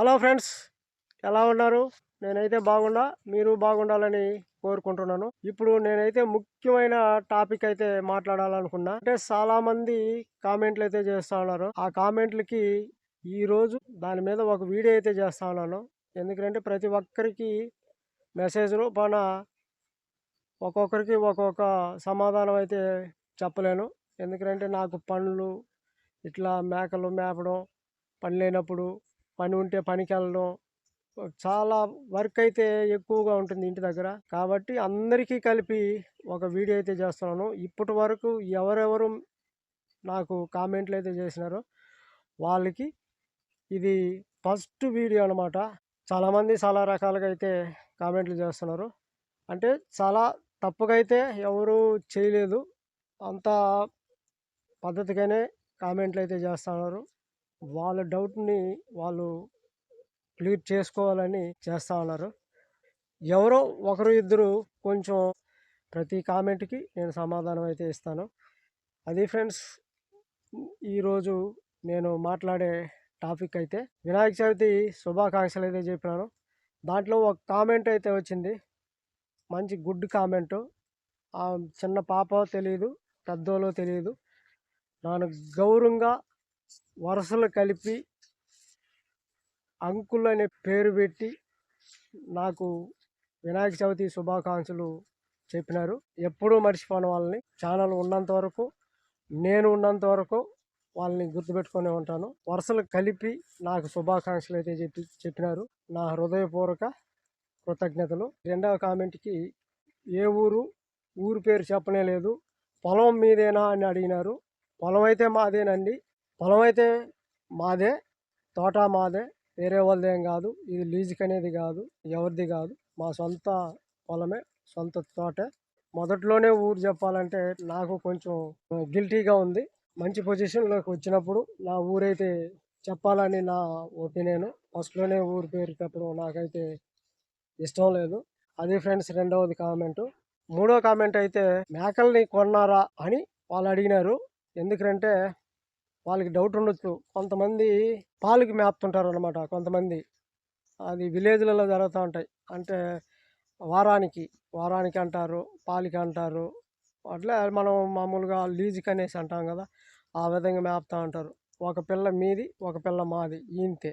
Hello friends ఎలా ఉన్నారు? నేనైతే బాగుండా మీరు బాగుండాలని కోరుకుంటున్నాను. ఇప్పుడు నేనైతే ముఖ్యమైన టాపిక్ అయితే మాట్లాడాలనుకున్నా. అంటే చాలా మంది కామెంట్లు అయితే చేస్తా ఉన్నారు. ఆ కామెంట్లకి ఈ రోజు దాని మీద ఒక వీడియో అయితే చేస్తా ఉన్నాను. ఎందుకంటే ప్రతి ఒక్కరికి మెసేజ్ రూపాన ఒక్కొక్కరికి ఒక్కొక్క సమాధానం అయితే చెప్పలేను. ఎందుకంటే నాకు పనులు ఇట్లా మేకలు మేపడం పని లేనప్పుడు పని ఉంటే పనికి వెళ్ళడం చాలా వర్క్ అయితే ఎక్కువగా ఉంటుంది ఇంటి దగ్గర. కాబట్టి అందరికీ కలిపి ఒక వీడియో అయితే చేస్తున్నాను. ఇప్పటి వరకు ఎవరెవరు నాకు కామెంట్లు అయితే చేసినారో వాళ్ళకి ఇది ఫస్ట్ వీడియో అనమాట చాలామంది చాలా రకాలుగా అయితే కామెంట్లు చేస్తున్నారు. అంటే చాలా తప్పుగా అయితే ఎవరు చేయలేదు. అంత పద్ధతిగానే కామెంట్లు అయితే చేస్తున్నారు. వాళ్ళ డౌట్ని వాళ్ళు క్లియర్ చేసుకోవాలని చేస్తూ ఉన్నారు. ఎవరో ఒకరు ఇద్దరు కొంచెం ప్రతి కామెంట్కి నేను సమాధానం అయితే ఇస్తాను. అది ఫ్రెండ్స్ ఈరోజు నేను మాట్లాడే టాపిక్ అయితే వినాయక చవితి శుభాకాంక్షలు అయితే చెప్పినాను దాంట్లో ఒక కామెంట్ అయితే వచ్చింది. మంచి గుడ్ కామెంటు. ఆ చిన్న పాప తెలియదు పెద్దోలో తెలియదు నాను గౌరవంగా వరుసలు కలిపి అంకుల్ అనే పేరు పెట్టి నాకు వినాయక చవితి శుభాకాంక్షలు చెప్పినారు. ఎప్పుడూ మర్చిపోను వాళ్ళని ఛానల్ ఉన్నంత వరకు నేను ఉన్నంత వరకు వాళ్ళని గుర్తుపెట్టుకునే ఉంటాను. వరుసలు కలిపి నాకు శుభాకాంక్షలు అయితే చెప్పి చెప్పినారు. నా హృదయపూర్వక కృతజ్ఞతలు. రెండవ కామెంట్కి ఏ ఊరు ఊరు పేరు చెప్పనే లేదు. పొలం మీదేనా అని అడిగినారు. పొలం అయితే మాదేనండి. పొలం అయితే మాదే తోట మాదే వేరే వాళ్ళది ఏం కాదు. ఇది లీజుకి అనేది కాదు ఎవరిది కాదు. మా సొంత పొలమే సొంత తోటే. మొదట్లోనే ఊరు చెప్పాలంటే నాకు కొంచెం గిల్టీగా ఉంది. మంచి పొజిషన్లోకి వచ్చినప్పుడు నా ఊరైతే చెప్పాలని నా ఒపీనియన్. ఫస్ట్లోనే ఊరు పేరు చెప్పడం నాకైతే ఇష్టం లేదు. అది ఫ్రెండ్స్ రెండవది కామెంటు. మూడో కామెంట్ అయితే మేకల్ని కొన్నారా అని వాళ్ళు అడిగినారు. ఎందుకంటే వాళ్ళకి డౌట్ ఉండొచ్చు. కొంతమంది పాలకి మేపుతుంటారు అనమాట కొంతమంది అది విలేజ్లలో జరుగుతూ ఉంటాయి. అంటే వారానికి వారానికి అంటారు పాలకి అంటారు. అట్లా మనం మామూలుగా లీజుకి అనేసి అంటాం కదా ఆ విధంగా మేపుతూ ఉంటారు. ఒక పిల్ల మీది ఒక పిల్ల మాది ఈనితే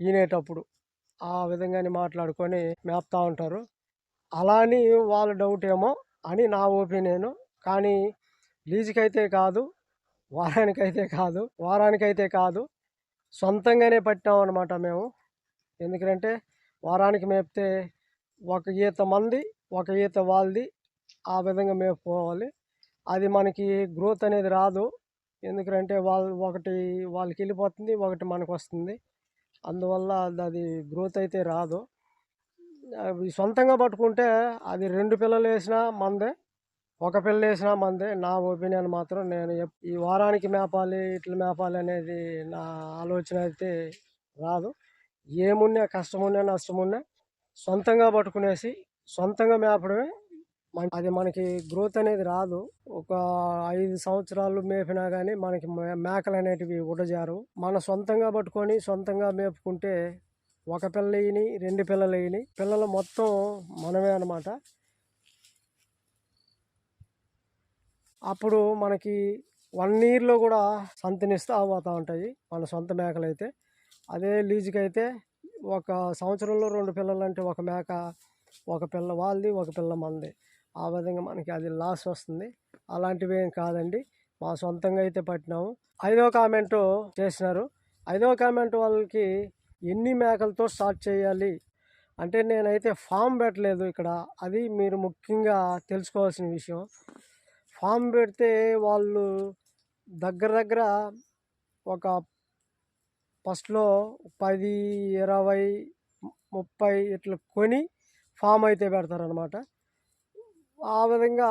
ఈనేటప్పుడు ఆ విధంగానే మాట్లాడుకొని మేపుతూ ఉంటారు. అలా అని వాళ్ళ డౌట్ ఏమో అని నా ఒపీనియను. కానీ లీజుకైతే కాదు వారానికైతే కాదు వారానికైతే కాదు. సొంతంగానే పట్టాం అనమాట మేము. ఎందుకంటే వారానికి మేపితే ఒక ఈత మంది ఒక ఈత వాళ్ళది ఆ విధంగా మేపుకోవాలి అది మనకి గ్రోత్ అనేది రాదు. ఎందుకంటే వాళ్ళు ఒకటి వాళ్ళకి వెళ్ళిపోతుంది ఒకటి మనకు వస్తుంది. అందువల్ల అది గ్రోత్ అయితే రాదు. సొంతంగా పట్టుకుంటే అది రెండు పిల్లలు వేసినా మందే. ఒక పిల్ల వేసినా మందే నా ఒపీనియన్ మాత్రం నేను ఈ వారానికి మేపాలి ఇట్లా మేపాలి అనేది నా ఆలోచన అయితే రాదు. ఏమున్నా కష్టమున్నా నష్టమున్నా సొంతంగా పట్టుకునేసి సొంతంగా మేపడమే అది మనకి గ్రోత్ అనేది రాదు. ఒక ఐదు సంవత్సరాలు మేపినా కానీ మనకి మే- మేకలు అనేటివి ఉడజారు. మన సొంతంగా పట్టుకొని సొంతంగా మేపుకుంటే ఒక పిల్ల వేయని రెండు పిల్లలు వేయని పిల్లలు మొత్తం మనమే అనమాట అప్పుడు మనకి వన్ ఇయర్లో కూడా సంతనిస్తూ పోతూ ఉంటాయి మన సొంత మేకలు అయితే అదే లీజుకి అయితే ఒక సంవత్సరంలో రెండు పిల్లలు అంటే ఒక మేక ఒక పిల్ల వాళ్ళది ఒక పిల్ల మంది ఆ విధంగా మనకి అది లాస్ వస్తుంది. అలాంటివి ఏం కాదండి. మా సొంతంగా అయితే పట్టినాము. ఐదో కామెంటు చేసినారు. ఐదో కామెంట్ వాళ్ళకి ఎన్ని మేకలతో స్టార్ట్ చేయాలి? అంటే నేనైతే ఫామ్ పెట్టలేదు ఇక్కడ. అది మీరు ముఖ్యంగా తెలుసుకోవాల్సిన విషయం. ఫామ్ పెడితే వాళ్ళు దగ్గర దగ్గర ఒక ఫస్ట్లో పది ఇరవై ముప్పై ఇట్లా కొని ఫామ్ అయితే పెడతారనమాట ఆ విధంగా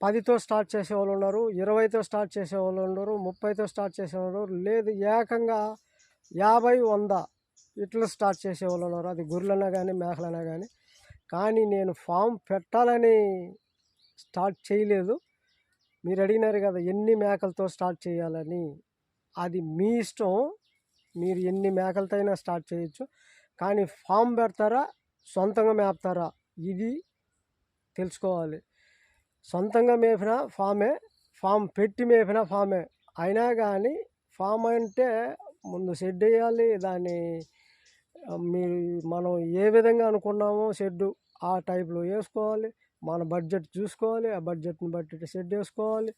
పదితో స్టార్ట్ చేసే వాళ్ళు ఉన్నారు ఇరవైతో స్టార్ట్ చేసే వాళ్ళు ఉన్నారు ముప్పైతో స్టార్ట్ చేసేవాళ్ళు లేదు ఏకంగా యాభై వంద ఇట్లా స్టార్ట్ చేసే వాళ్ళు ఉన్నారు. అది గొర్రెలైనా కానీ మేకలైనా కానీ కానీ నేను ఫామ్ పెట్టాలని స్టార్ట్ చేయలేదు. మీరు అడిగినారు కదా ఎన్ని మేకలతో స్టార్ట్ చేయాలని. అది మీ ఇష్టం. మీరు ఎన్ని మేకలతో అయినా స్టార్ట్ చేయొచ్చు. కానీ ఫామ్ పెడతారా సొంతంగా మేపుతారా ఇది తెలుసుకోవాలి. సొంతంగా మేపిన ఫామే ఫామ్ పెట్టి మేపిన ఫామే. అయినా కానీ ఫామ్ అంటే ముందు షెడ్ వేయాలి. దాన్ని మీరు మనం ఏ విధంగా అనుకున్నామో షెడ్డు ఆ టైప్లో వేసుకోవాలి. మన బడ్జెట్ చూసుకోవాలి ఆ బడ్జెట్ని బట్టి సెట్ చేసుకోవాలి.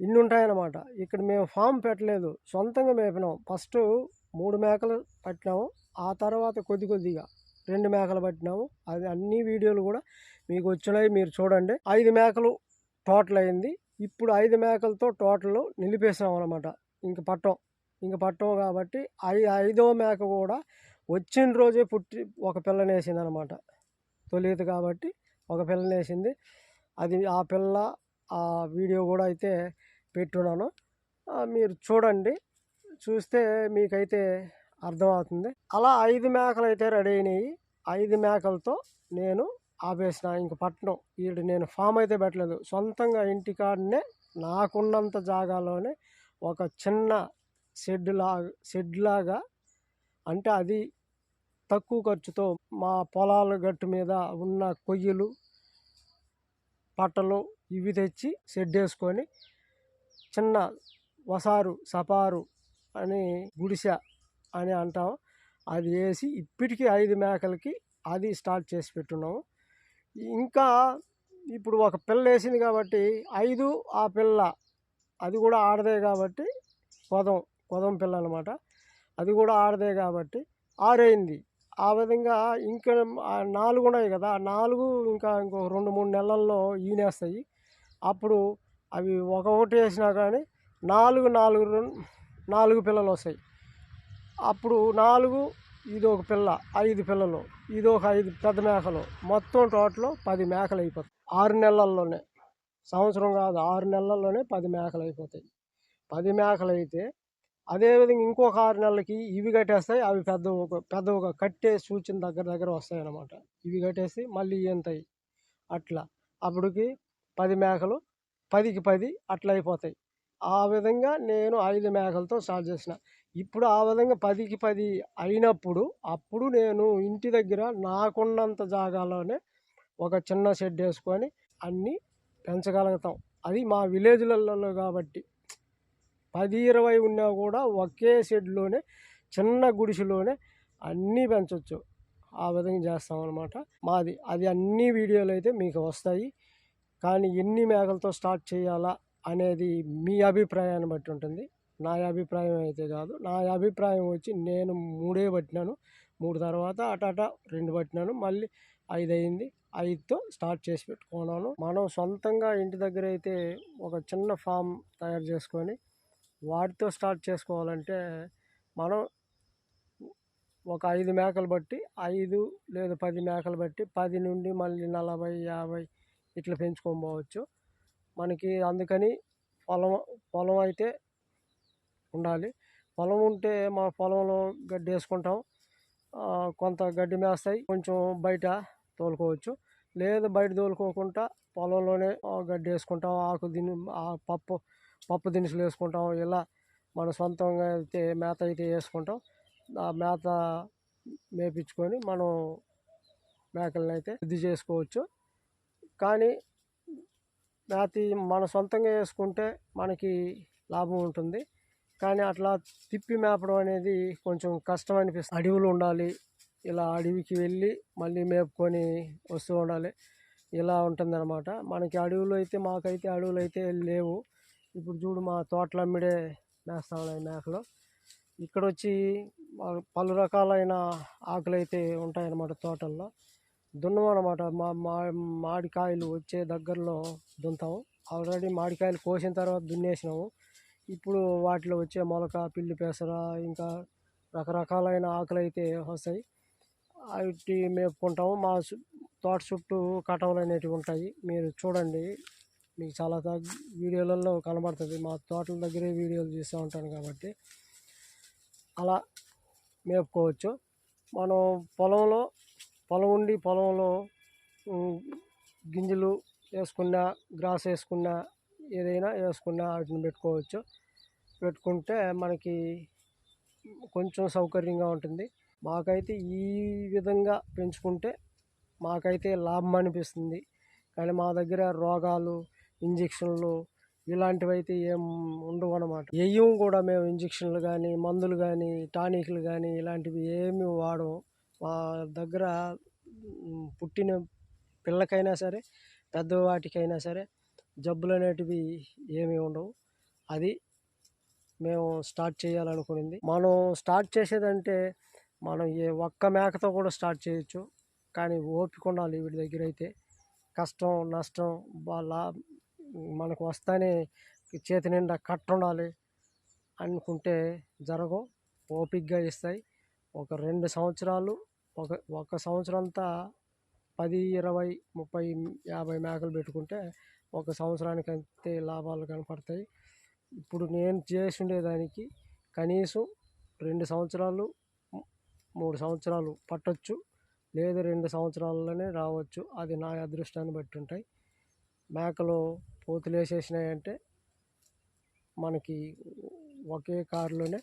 ఇన్ని ఉంటాయన్నమాట ఇక్కడ మేము ఫామ్ పెట్టలేదు. సొంతంగా మేపినాం. ఫస్ట్ మూడు మేకలు పట్టినాము. ఆ తర్వాత కొద్ది కొద్దిగా రెండు మేకలు పట్టినాము. అది అన్ని వీడియోలు కూడా మీకు వచ్చినాయి. మీరు చూడండి. ఐదు మేకలు టోటల్ అయింది. ఇప్పుడు ఐదు మేకలతో టోటల్ నిలిపేసాం అనమాట ఇంక పట్టం. ఇంక పట్టం కాబట్టి ఐ ఐదో మేక కూడా వచ్చిన రోజే పుట్టి ఒక పిల్లనేసింది అనమాట తొలియదు కాబట్టి ఒక పిల్లనేసింది అది ఆ పిల్ల ఆ వీడియో కూడా అయితే పెట్టున్నాను. మీరు చూడండి. చూస్తే మీకైతే అర్థమవుతుంది. అలా ఐదు మేకలు అయితే రెడీ అయినాయి. ఐదు మేకలతో నేను ఆపేసిన. ఇంక పట్టణం వీడు నేను ఫామ్ అయితే పెట్టలేదు. సొంతంగా ఇంటికాడనే నాకున్నంత జాగాలోనే ఒక చిన్న షెడ్ లాగా షెడ్ లాగా అంటే అది తక్కువ ఖర్చుతో మా పొలాల గట్టు మీద ఉన్న కొయ్యలు పట్టలు ఇవి తెచ్చి షెడ్ వేసుకొని చిన్న వసారు సపారు అని గుడిసె అని అంటాం. అది వేసి ఇప్పటికీ ఐదు మేకలకి అది స్టార్ట్ చేసి పెట్టున్నాము. ఇంకా ఇప్పుడు ఒక పిల్ల వేసింది కాబట్టి ఐదు ఆ పిల్ల అది కూడా ఆడదే కాబట్టి కొదం కొదం పిల్ల అనమాట అది కూడా ఆడదే కాబట్టి ఆరైంది. ఆ విధంగా ఇంకా నాలుగు ఉన్నాయి కదా ఆ నాలుగు ఇంకా ఇంకో రెండు మూడు నెలల్లో ఈనేస్తాయి. అప్పుడు అవి ఒకటి వేసినా కానీ నాలుగు నాలుగు నాలుగు పిల్లలు వస్తాయి. అప్పుడు నాలుగు ఇది ఒక పిల్ల ఐదు పిల్లలు ఇది ఒక ఐదు పెద్ద మేకలు మొత్తం టోటల్ పది మేకలు అయిపోతాయి. ఆరు నెలల్లోనే సంవత్సరం కాదు ఆరు నెలల్లోనే పది మేకలు అయిపోతాయి. పది మేకలు అయితే అదేవిధంగా ఇంకొక ఆరు నెలలకి ఇవి కట్టేస్తాయి. అవి పెద్ద ఒక పెద్ద ఒక కట్టే సూచన దగ్గర దగ్గర వస్తాయి అన్నమాట ఇవి కట్టేసి మళ్ళీ ఎంతాయి అట్లా. అప్పటికి పది మేకలు పదికి పది అట్లా అయిపోతాయి. ఆ విధంగా నేను ఐదు మేకలతో స్టార్ట్ చేసిన. ఇప్పుడు ఆ విధంగా పదికి పది అయినప్పుడు అప్పుడు నేను ఇంటి దగ్గర నాకున్నంత జాగాలోనే ఒక చిన్న షెడ్ వేసుకొని అన్నీ పెంచగలుగుతాం. అది మా విలేజ్లలో కాబట్టి. పది ఇరవై ఉన్నా కూడా ఒకే షెడ్లోనే చిన్న గుడిసెలోనే అన్నీ పెంచవచ్చు ఆ విధంగా చేస్తాం అనమాట మాది అది అన్ని వీడియోలు అయితే మీకు వస్తాయి. కానీ ఎన్ని మేకలతో స్టార్ట్ చేయాలా అనేది మీ అభిప్రాయాన్ని బట్టి ఉంటుంది. నా అభిప్రాయం అయితే కాదు. నా అభిప్రాయం వచ్చి నేను మూడే పట్టినాను. మూడు తర్వాత అట అట రెండు పట్టినాను. మళ్ళీ ఐదు అయింది. ఐదుతో స్టార్ట్ చేసి పెట్టుకున్నాను. మనం సొంతంగా ఇంటి దగ్గర అయితే ఒక చిన్న ఫామ్ తయారు చేసుకొని వాటితో స్టార్ట్ చేసుకోవాలంటే మనం ఒక ఐదు మేకలు బట్టి ఐదు లేదా పది మేకలు బట్టి పది నుండి మళ్ళీ నలభై యాభై ఇట్లా పెంచుకొని పోవచ్చు. మనకి అందుకని పొలం పొలం అయితే ఉండాలి. పొలం ఉంటే మా పొలంలో గడ్డి వేసుకుంటాం. కొంత గడ్డి మేస్తాయి కొంచెం బయట తోలుకోవచ్చు. లేదు బయట తోలుకోకుండా పొలంలోనే గడ్డి వేసుకుంటాం. ఆకు దీని ఆ పప్పు పప్పు దినుసులు వేసుకుంటాం. ఇలా మన సొంతంగా అయితే మేత అయితే వేసుకుంటాం. ఆ మేత మేపించుకొని మనం మేకలను అయితే ఇది చేసుకోవచ్చు. కానీ మేత మన సొంతంగా వేసుకుంటే మనకి లాభం ఉంటుంది. కానీ అట్లా తిప్పి మేపడం అనేది కొంచెం కష్టం అనిపిస్తుంది. అడవులు ఉండాలి. ఇలా అడవికి వెళ్ళి మళ్ళీ మేపుకొని వస్తూ ఉండాలి. ఇలా ఉంటుందన్నమాట. మనకి అడవులు అయితే మాకైతే అడవులు అయితే లేవు. ఇప్పుడు చూడు మా తోటలు అమ్మిడే మేస్తా మేకలు. ఇక్కడ వచ్చి పలు రకాలైన ఆకులు అయితే ఉంటాయన్నమాట తోటల్లో. దున్నం అనమాట మా మా మామిడికాయలు వచ్చే దగ్గరలో దున్తాము ఆల్రెడీ మామిడికాయలు కోసిన తర్వాత దున్నేసినాము. ఇప్పుడు వాటిలో వచ్చే మొలక పిల్లి పెసర ఇంకా రకరకాలైన ఆకులు అయితే వస్తాయి. అవి మేపుకుంటాము. మా తోట చుట్టూ కటవలు అనేటివి ఉంటాయి. మీరు చూడండి. మీకు చాలా వీడియోలలో కనబడుతుంది. మా తోటల దగ్గరే వీడియోలు చూస్తూ ఉంటాను కాబట్టి. అలా మేపుకోవచ్చు. మనం పొలంలో పొలం ఉండి పొలంలో గింజలు వేసుకున్నా గ్రాస్ వేసుకున్నా ఏదైనా వేసుకున్నా వాటిని పెట్టుకోవచ్చు. పెట్టుకుంటే మనకి కొంచెం సౌకర్యంగా ఉంటుంది. మాకైతే ఈ విధంగా పెంచుకుంటే మాకైతే లాభం అనిపిస్తుంది. కానీ మా దగ్గర రోగాలు ఇంజక్షన్లు ఇలాంటివి అయితే ఏం ఉండవు అనమాట వెయ్యం కూడా మేము ఇంజక్షన్లు కానీ మందులు కానీ టానిక్లు కానీ ఇలాంటివి ఏమి వాడము. మా దగ్గర పుట్టిన పిల్లకైనా సరే పెద్దవాటికైనా సరే జబ్బులు అనేటివి ఏమీ ఉండవు. అది మేము స్టార్ట్ చేయాలనుకునింది. మనం స్టార్ట్ చేసేదంటే మనం ఏ ఒక్క మేకతో కూడా స్టార్ట్ చేయొచ్చు. కానీ ఓపిక ఉండాలి వీటి దగ్గర అయితే. కష్టం నష్టం వాళ్ళ మనకు వస్తానే చేతి నిండా కట్ట ఉండాలి అనుకుంటే జరగవు. ఓపిక్గా ఇస్తాయి ఒక రెండు సంవత్సరాలు ఒక ఒక సంవత్సరం అంతా పది ఇరవై ముప్పై యాభై మేకలు పెట్టుకుంటే ఒక సంవత్సరానికి అంతే లాభాలు కనపడతాయి. ఇప్పుడు నేను చేసుండేదానికి కనీసం రెండు సంవత్సరాలు మూడు సంవత్సరాలు పట్టొచ్చు లేదు రెండు సంవత్సరాల్లోనే రావచ్చు. అది నా అదృష్టాన్ని బట్టి ఉంటాయి. మేకలు పోతులు వేసేసినాయంటే మనకి ఒకే కారులోనే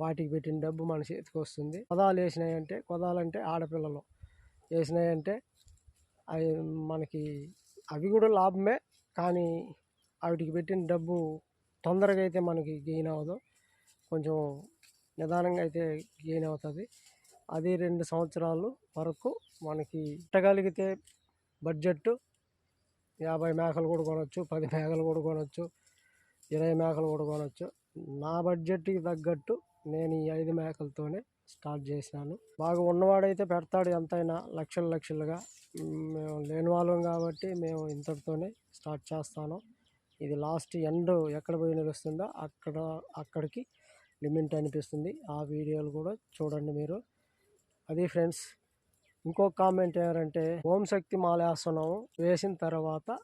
వాటికి పెట్టిన డబ్బు మన చేతికి వస్తుంది. కొదాలు వేసినాయంటే కొదాలంటే ఆడపిల్లలు. వేసినాయంటే అవి మనకి అవి కూడా లాభమే కానీ వాటికి పెట్టిన డబ్బు తొందరగా అయితే మనకి గెయిన్ అవ్వదు. కొంచెం నిదానంగా అయితే గెయిన్ అవుతుంది. అది రెండు సంవత్సరాలు వరకు మనకి పెట్టగలిగితే బడ్జెట్ యాభై మేకలు కూడా కొనవచ్చు పది మేకలు కూడా కొనవచ్చు ఇరవై మేకలు కూడా కొనవచ్చు నా బడ్జెట్కి తగ్గట్టు నేను ఈ ఐదు మేకలతోనే స్టార్ట్ చేశాను. బాగా ఉన్నవాడైతే పెడతాడు ఎంతైనా లక్షలు లక్షలుగా. మేము లేని వాళ్ళం కాబట్టి మేము ఇంతటితోనే స్టార్ట్ చేస్తాను. ఇది లాస్ట్ ఎండ్ ఎక్కడ పోయి నిలుస్తుందో అక్కడ అక్కడికి లిమిట్ అనిపిస్తుంది. ఆ వీడియోలు కూడా చూడండి మీరు. అది ఫ్రెండ్స్ ఇంకో కామెంట్ ఏంటంటే ఓం శక్తి మాల వేసిన తర్వాత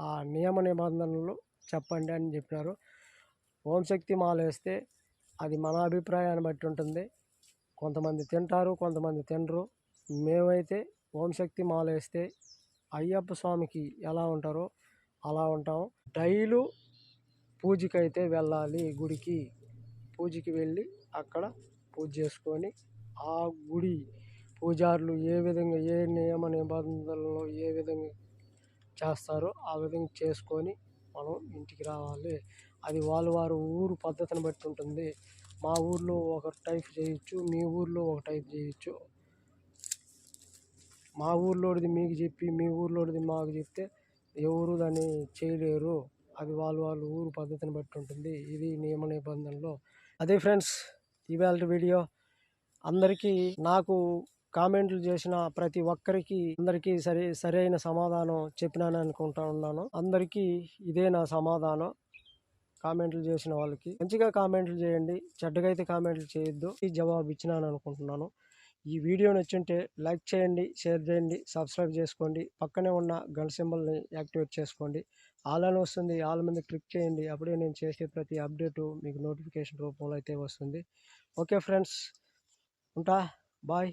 ఆ నియమ నిబంధనలు చెప్పండి అని చెప్పినారు. ఓం శక్తి మాల వేస్తే అది మన అభిప్రాయాన్ని బట్టి ఉంటుంది. కొంతమంది తింటారు కొంతమంది తినరు. మేమైతే ఓం శక్తి మాల వేస్తే అయ్యప్ప స్వామికి ఎలా ఉంటారో అలా ఉంటాము డైలు పూజకైతే వెళ్ళాలి గుడికి. పూజకి వెళ్ళి అక్కడ పూజ చేసుకొని ఆ గుడి పూజారులు ఏ విధంగా ఏ నియమ నిబంధనలు ఏ విధంగా చేస్తారో ఆ విధంగా చేసుకొని మనం ఇంటికి రావాలి. అది వాళ్ళు వారు ఊరు పద్ధతిని బట్టి ఉంటుంది. మా ఊర్లో ఒక టైప్ చేయొచ్చు మీ ఊర్లో ఒక టైప్ చేయొచ్చు. మా ఊర్లోడిది మీకు చెప్పి మీ ఊర్లోడిది మాకు చెప్తే ఎవరు దాన్ని చేయలేరు. అది వాళ్ళు వాళ్ళ ఊరు పద్ధతిని బట్టి ఉంటుంది. ఇది నియమ నిబంధనలు. అదే ఫ్రెండ్స్ ఇవాళ వీడియో అందరికీ నాకు కామెంట్లు చేసిన ప్రతి ఒక్కరికి అందరికీ సరి సరైన సమాధానం చెప్పినాను అనుకుంటా ఉన్నాను. అందరికీ ఇదే నా సమాధానం. కామెంట్లు చేసిన వాళ్ళకి మంచిగా కామెంట్లు చేయండి. చెడ్డగా అయితే కామెంట్లు చేయొద్దు. ఈ జవాబు ఇచ్చినాను అనుకుంటున్నాను. ఈ వీడియో నచ్చుంటే లైక్ చేయండి షేర్ చేయండి సబ్స్క్రైబ్ చేసుకోండి. పక్కనే ఉన్న గన్ సింబల్ని యాక్టివేట్ చేసుకోండి. ఆల్ అని వస్తుంది. ఆల్ మీద క్లిక్ చేయండి. అప్పుడే నేను చేసే ప్రతి అప్డేటు మీకు నోటిఫికేషన్ రూపంలో అయితే వస్తుంది. Okay friends. ఉంటా. బాయ్.